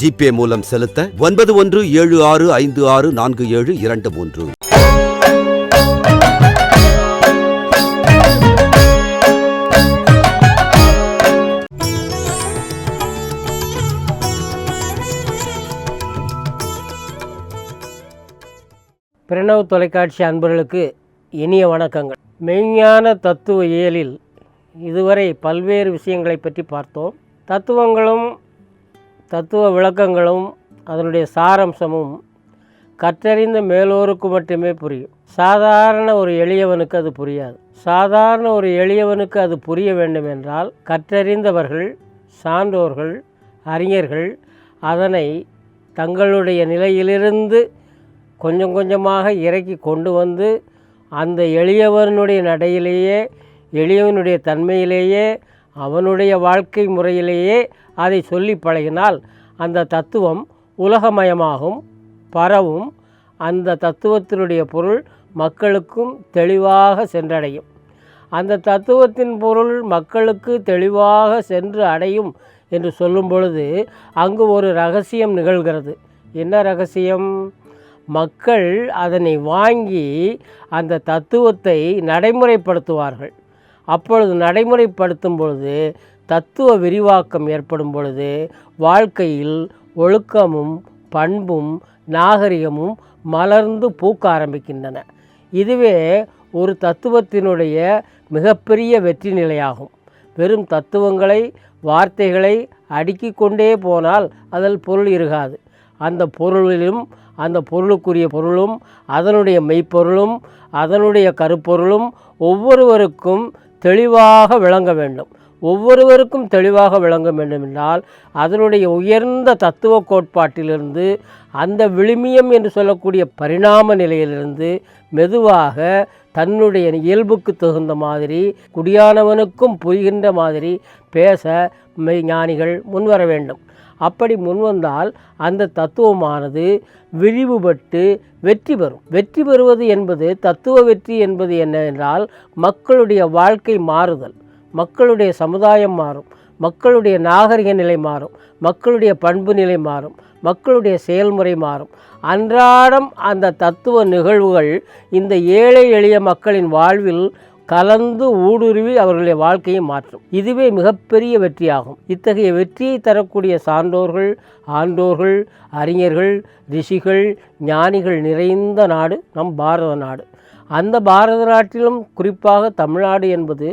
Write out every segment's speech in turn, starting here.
GPay மூலம் செலுத்த ஒன்பது ஒன்று ஏழு ஆறு ஐந்து ஆறு நான்கு ஏழு இரண்டு மூன்று. பிரணவ் தொலைக்காட்சி அன்பர்களுக்கு இனிய வணக்கங்கள். மெய்ஞான தத்துவ இயலில் இதுவரை பல்வேறு விஷயங்களை பற்றி பார்த்தோம். தத்துவங்களும் தத்துவ விளக்கங்களும் அதனுடைய சாரம்சமும் கற்றறிந்த மேலோருக்கு மட்டுமே புரியும். சாதாரண ஒரு எளியவனுக்கு அது புரியாது. சாதாரண ஒரு எளியவனுக்கு அது புரிய வேண்டும் என்றால் கற்றறிந்தவர்கள் சான்றோர்கள் அறிஞர்கள் அதனை தங்களுடைய நிலையிலிருந்து கொஞ்சம் கொஞ்சமாக இறக்கி கொண்டு வந்து அந்த எளியவனுடைய நடையிலேயே எளியவனுடைய தன்மையிலேயே அவனுடைய வாழ்க்கை முறையிலேயே அதை சொல்லி பழகினால் அந்த தத்துவம் உலகமயமாகும் பரவும். அந்த தத்துவத்தினுடைய பொருள் மக்களுக்கும் தெளிவாக சென்றடையும். அந்த தத்துவத்தின் பொருள் மக்களுக்கு தெளிவாக சென்று அடையும் என்று சொல்லும் பொழுது அங்கு ஒரு ரகசியம் நிகழ்கிறது. என்ன ரகசியம்? மக்கள் அதனை வாங்கி அந்த தத்துவத்தை நடைமுறைப்படுத்துவார்கள். அப்பொழுது நடைமுறைப்படுத்தும் பொழுது தத்துவ விரிவாக்கம் ஏற்படும் பொழுது வாழ்க்கையில் ஒழுக்கமும் பண்பும் நாகரிகமும் மலர்ந்து பூக்க ஆரம்பிக்கின்றன. இதுவே ஒரு தத்துவத்தினுடைய மிகப்பெரிய வெற்றி நிலையாகும். வெறும் தத்துவங்களை வார்த்தைகளை அடுக்கி கொண்டே போனால் அதில் பொருள் இருக்காது. அந்த பொருளிலும் அந்த பொருளுக்குரிய பொருளும் அதனுடைய மெய்ப்பொருளும் அதனுடைய கருப்பொருளும் ஒவ்வொருவருக்கும் தெளிவாக விளங்க வேண்டும். ஒவ்வொருவருக்கும் தெளிவாக விளங்க வேண்டுமென்றால் அதனுடைய உயர்ந்த தத்துவ கோட்பாட்டிலிருந்து அந்த விழுமியம் என்று சொல்லக்கூடிய பரிணாம நிலையிலிருந்து மெதுவாக தன்னுடைய இயல்புக்கு தகுந்த மாதிரி குடியானவனுக்கும் புரிகின்ற மாதிரி பேச மெய் ஞானிகள் முன்வர வேண்டும். அப்படி முன்வந்தால் அந்த தத்துவமானது விரிவுபட்டு வெற்றி பெறும். வெற்றி பெறுவது என்பது தத்துவ வெற்றி என்பது என்னவென்றால் மக்களுடைய வாழ்க்கை மாறுதல். மக்களுடைய சமுதாயம் மாறும். மக்களுடைய நாகரிக நிலை மாறும். மக்களுடைய பண்பு நிலை மாறும். மக்களுடைய செயல்முறை மாறும். அன்றாடம் அந்த தத்துவ நிகழ்வுகள் இந்த ஏழை எளிய மக்களின் வாழ்வில் கலந்து ஊடுருவி அவர்களுடைய வாழ்க்கையை மாற்றும். இதுவே மிகப்பெரிய வெற்றியாகும். இத்தகைய வெற்றியை தரக்கூடிய சான்றோர்கள் ஆண்டோர்கள் அறிஞர்கள் ரிஷிகள் ஞானிகள் நிறைந்த நாடு நம் பாரத நாடு. அந்த பாரத நாட்டிலும் குறிப்பாக தமிழ்நாடு என்பது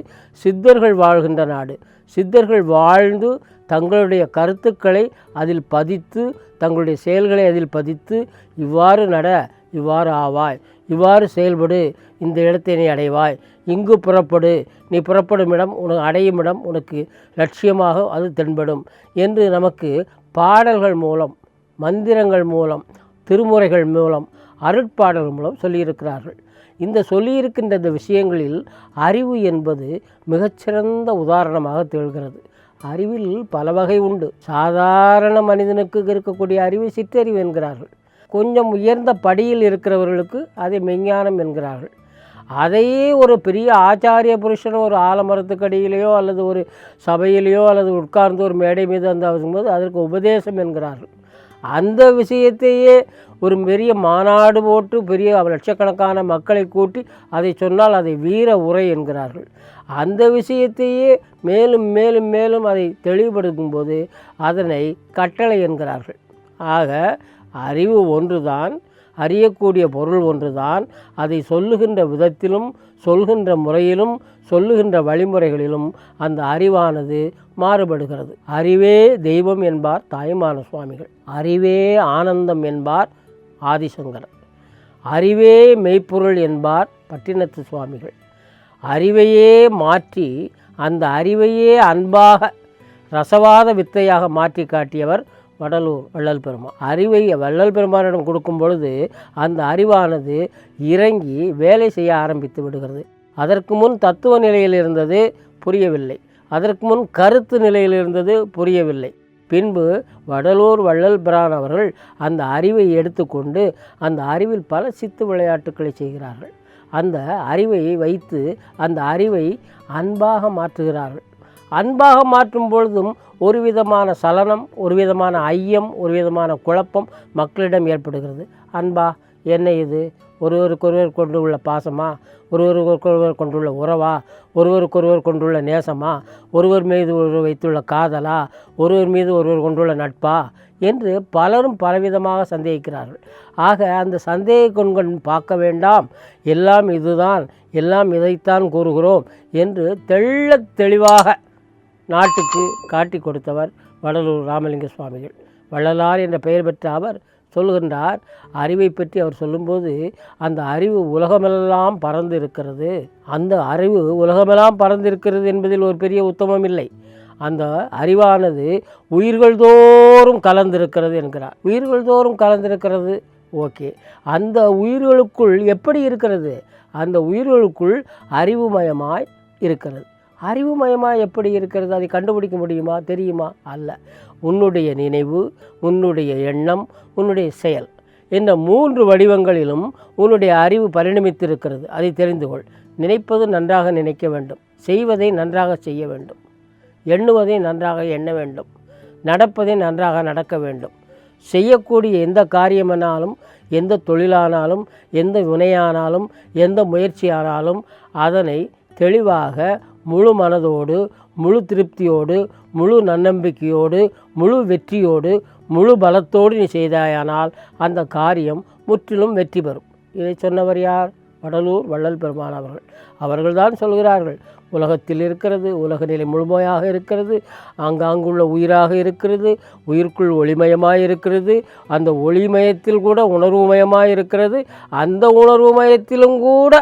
சித்தர்கள் வாழ்கின்ற நாடு. சித்தர்கள் வாழ்ந்து தங்களுடைய கருத்துக்களை அதில் பதித்து தங்களுடைய செயல்களை அதில் பதித்து இவ்வாறு நட இவ்வாறு ஆவாய். இவ்வாறு செயல்படு இந்த இடத்தை நீ அடைவாய். இங்கு புறப்படு நீ புறப்படும் இடம் உனக்கு அடையும் இடம் உனக்கு லட்சியமாக அது தென்படும் என்று நமக்கு பாடல்கள் மூலம் மந்திரங்கள் மூலம் திருமுறைகள் மூலம் அருட்பாடல்கள் மூலம் சொல்லியிருக்கிறார்கள். இந்த சொல்லியிருக்கின்ற இந்த விஷயங்களில் அறிவு என்பது மிகச்சிறந்த உதாரணமாக திகழ்கிறது. அறிவில் பல வகை உண்டு. சாதாரண மனிதனுக்கு இருக்கக்கூடிய அறிவு சிற்றறிவு என்கிறார்கள். கொஞ்சம் உயர்ந்த படியில் இருக்கிறவர்களுக்கு அதை மெஞ்ஞானம் என்கிறார்கள். அதையே ஒரு பெரிய ஆச்சாரிய புருஷன் ஒரு ஆலமரத்துக்கடியிலேயோ அல்லது ஒரு சபையிலேயோ அல்லது உட்கார்ந்து ஒரு மேடை மீது வந்து போது அதற்கு உபதேசம் என்கிறார்கள். அந்த விஷயத்தையே ஒரு பெரிய மாநாடு போட்டு பெரிய லட்சக்கணக்கான மக்களை கூட்டி அதை சொன்னால் அதை வீர உரை என்கிறார்கள். அந்த விஷயத்தையே மேலும் மேலும் மேலும் அதை தெளிவுபடுத்தும் போது அதனை கட்டளை என்கிறார்கள். ஆக அறிவு ஒன்றுதான் அறியக்கூடிய பொருள் ஒன்றுதான். அதை சொல்லுகின்ற விதத்திலும் சொல்கின்ற முறையிலும் சொல்லுகின்ற வழிமுறைகளிலும் அந்த அறிவானது மாறுபடுகிறது. அறிவே தெய்வம் என்பார் தாய்மான சுவாமிகள். அறிவே ஆனந்தம் என்பார் ஆதிசங்கரர். அறிவே மெய்ப்பொருள் என்பார் பட்டினத்து சுவாமிகள். அறிவையே மாற்றி அந்த அறிவையே அன்பாக ரசவாத வித்தையாக மாற்றி காட்டியவர் வடலூர் வள்ளல் பெருமான். அறிவை வள்ளல் பெருமானிடம் கொடுக்கும் பொழுது அந்த அறிவானது இறங்கி வேலை செய்ய ஆரம்பித்து விடுகிறது. அதற்கு முன் தத்துவ நிலையில் இருந்தது புரியவில்லை. அதற்கு முன் கருத்து நிலையில் இருந்தது புரியவில்லை. பின்பு வடலூர் வள்ளல் பிரான் அவர்கள் அந்த அறிவை எடுத்துக்கொண்டு அந்த அறிவில் பல சித்து விளையாட்டுக்களை செய்கிறார்கள். அந்த அறிவை வைத்து அந்த அறிவை அன்பாக மாற்றுகிறார்கள். அன்பாக மாற்றும் பொழுதும் ஒரு விதமான சலனம் ஒரு விதமான ஐயம் ஒரு விதமான குழப்பம் மக்களிடம் ஏற்படுகிறது. அன்பா என்ன இது? ஒருவருக்கொருவர் கொண்டுள்ள பாசமா? ஒருவருக்கொருவர் கொண்டுள்ள உறவா? ஒருவருக்கொருவர் கொண்டுள்ள நேசமா? ஒருவர் மீது ஒருவர் வைத்துள்ள காதலா? ஒருவர் மீது ஒருவர் கொண்டுள்ள நட்பா? என்று பலரும் பலவிதமாக சந்தேகிக்கிறார்கள். ஆக அந்த சந்தேக கொண்கள் பார்க்க வேண்டாம். எல்லாம் இதுதான் எல்லாம் இதைத்தான் கூறுகிறோம் என்று தெள்ளத் தெளிவாக நாட்டுக்கு காட்டி கொடுத்தவர் வடலூர் ராமலிங்க சுவாமிகள். வள்ளலார் என்ற பெயர் பெற்ற அவர் சொல்லுகின்றார் அறிவை பற்றி அவர் சொல்லும்போது அந்த அறிவு உலகமெல்லாம் பறந்து இருக்கிறது அந்த அறிவு உலகமெல்லாம் பறந்து இருக்கிறது என்பதில் ஒரு பெரிய உத்தமம் இல்லை. அந்த அறிவானது உயிர்கள் தோறும் கலந்திருக்கிறது என்கிறார். உயிர்கள் தோறும் கலந்திருக்கிறது? ஓகே. அந்த உயிர்களுக்குள் எப்படி இருக்கிறது? அந்த உயிர்களுக்குள் அறிவுமயமாய் இருக்கிறது. அறிவுமயமாக எப்படி இருக்கிறது? அதை கண்டுபிடிக்க முடியுமா? தெரியுமா? அல்ல. உன்னுடைய நினைவு உன்னுடைய எண்ணம் உன்னுடைய செயல் இந்த மூன்று வடிவங்களிலும் உன்னுடைய அறிவு பரிணமித்திருக்கிறது. அதை தெரிந்து கொள். நினைப்பது நன்றாக நினைக்க வேண்டும். செய்வதை நன்றாக செய்ய வேண்டும். எண்ணுவதை நன்றாக எண்ண வேண்டும். நடப்பதை நன்றாக நடக்க வேண்டும். செய்யக்கூடிய எந்த காரியமானாலும் எந்த தொழிலானாலும் எந்த வினையானாலும் எந்த முயற்சியானாலும் அதனை தெளிவாக முழு மனதோடு முழு திருப்தியோடு முழு நன்னம்பிக்கையோடு முழு வெற்றியோடு முழு பலத்தோடு நீ செய்தாயானால் அந்த காரியம் முற்றிலும் வெற்றி பெறும். இதை சொன்னவர் யார்? வடலூர் வள்ளல் பெருமான் அவர்கள். அவர்கள்தான் சொல்கிறார்கள் உலகத்தில் இருக்கிறது உலக நிலை முழுமையாக இருக்கிறது ஆங்காங்குள்ள உயிராக இருக்கிறது உயிர்க்குள் ஒளிமயமாக இருக்கிறது அந்த ஒளிமயத்தில் கூட உணர்வுமயமாக இருக்கிறது அந்த உணர்வுமயத்திலும் கூட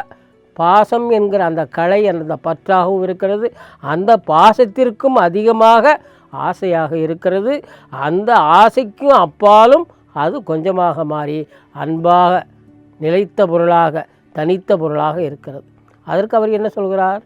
பாசம் என்கிற அந்த கலை அந்த பற்றாகவும் இருக்கிறது. அந்த பாசத்திற்கும் அதிகமாக ஆசையாக இருக்கிறது. அந்த ஆசைக்கும் அப்பாலும் அது கொஞ்சமாக மாறி அன்பாக நிலைத்த பொருளாக தனித்த பொருளாக இருக்கிறது. அதற்கு அவர் என்ன சொல்கிறார்?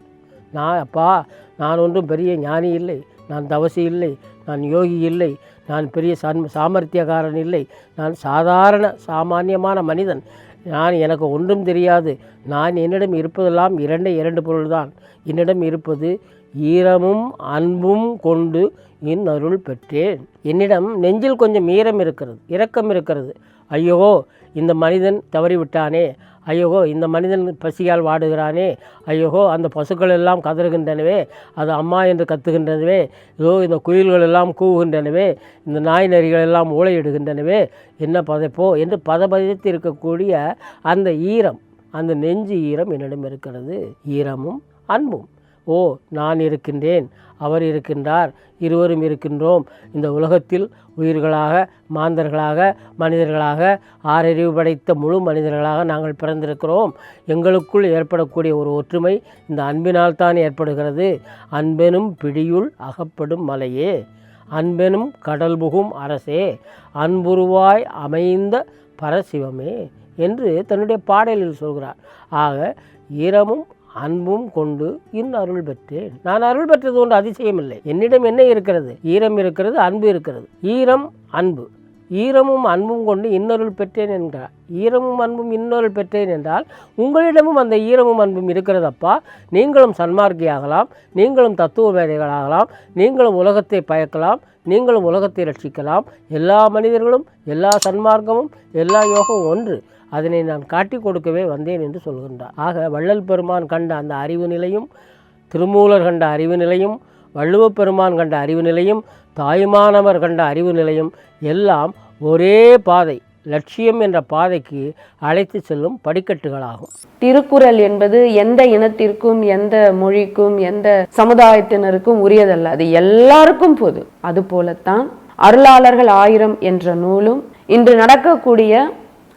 நான் அப்பா நான் ஒன்றும் பெரிய ஞானி இல்லை. நான் தவசி இல்லை. நான் யோகி இல்லை. நான் பெரிய சன் சாமர்த்தியக்காரன் இல்லை. நான் சாதாரண சாமானியமான மனிதன். நான் எனக்கு ஒன்றும் தெரியாது. நான் என்னிடம் இருப்பதெல்லாம் இரண்டே இரண்டு பொருள்தான். என்னிடம் இருப்பது ஈரமும் அன்பும் கொண்டு என் அருள் பெற்றேன். என்னிடம் நெஞ்சில் கொஞ்சம் ஈரம் இருக்கிறது இரக்கம் இருக்கிறது. ஐயோ இந்த மனிதன் தவறிவிட்டானே. ஐயோகோ இந்த மனிதன் பசியால் வாடுகிறானே. ஐயோகோ அந்த பசுக்கள் எல்லாம் கதறுகின்றனவே. அது அம்மா என்று கத்துகின்றனவே. இதோ இந்த குயில்கள் எல்லாம் கூவுகின்றனவே. இந்த நாய் நரிகள் எல்லாம் ஊழையிடுகின்றனவே என்ன பதைப்போ என்று பதபதித்து இருக்கக்கூடிய அந்த ஈரம் அந்த நெஞ்சு ஈரம் என்னிடம் இருக்கிறது. ஈரமும் அன்பும். ஓ நான் இருக்கின்றேன் அவர் இருக்கின்றார் இருவரும் இருக்கின்றோம். இந்த உலகத்தில் உயிர்களாக மாந்தர்களாக மனிதர்களாக ஆறறிவு படைத்த முழு மனிதர்களாக நாங்கள் பிறந்திருக்கிறோம். எங்களுக்குள் ஏற்படக்கூடிய ஒரு ஒற்றுமை இந்த அன்பினால் தான் ஏற்படுகிறது. அன்பெனும் பிடியுள் அகப்படும் மலையே அன்பெனும் கடல் புகும் அரசே அன்புருவாய் அமைந்த பரசிவமே என்று தன்னுடைய பாடலில் சொல்கிறார். ஆக ஈரமும் அன்பும் கொண்டு இன் அருள் பெற்றேன். நான் அருள் பெற்றது ஒன்று அதிசயமில்லை. என்னிடம் என்ன இருக்கிறது? ஈரம் இருக்கிறது அன்பு இருக்கிறது. ஈரம் அன்பு. ஈரமும் அன்பும் கொண்டு இன்னொருள் பெற்றேன் என்கிறார் ஈரமும் அன்பும் இன்னொருள் பெற்றேன் என்றால் உங்களிடமும் அந்த ஈரமும் அன்பும் இருக்கிறதப்பா? நீங்களும் சன்மார்க்கியாகலாம் நீங்களும் தத்துவ மேதைகளாகலாம் நீங்களும் உலகத்தை பயக்கலாம் நீங்களும் உலகத்தை ரட்சிக்கலாம். எல்லா மனிதர்களும் எல்லா சன்மார்க்கமும் எல்லா யோகமும் ஒன்று. அதனை நான் காட்டி கொடுக்கவே வந்தேன் என்று சொல்கின்றார். ஆக வள்ளல் பெருமான் கண்ட அந்த அறிவு நிலையும் திருமூலர் கண்ட அறிவு நிலையும் வள்ளுவப் பெருமான் கண்ட அறிவு நிலையும் தாயுமானவர் கண்ட அறிவு நிலையும் எல்லாம் ஒரே பாதை லட்சியம் என்ற பாதைக்கு அழைத்து செல்லும் படிக்கட்டுகளாகும். திருக்குறள் என்பது எந்த இனத்திற்கும் எந்த மொழிக்கும் எந்த சமுதாயத்தினருக்கும் உரியதல்ல. அது எல்லாருக்கும் பொது. அதுபோலத்தான் அருளாளர்கள் ஆயிரம் என்ற நூலும் இன்று நடக்கக்கூடிய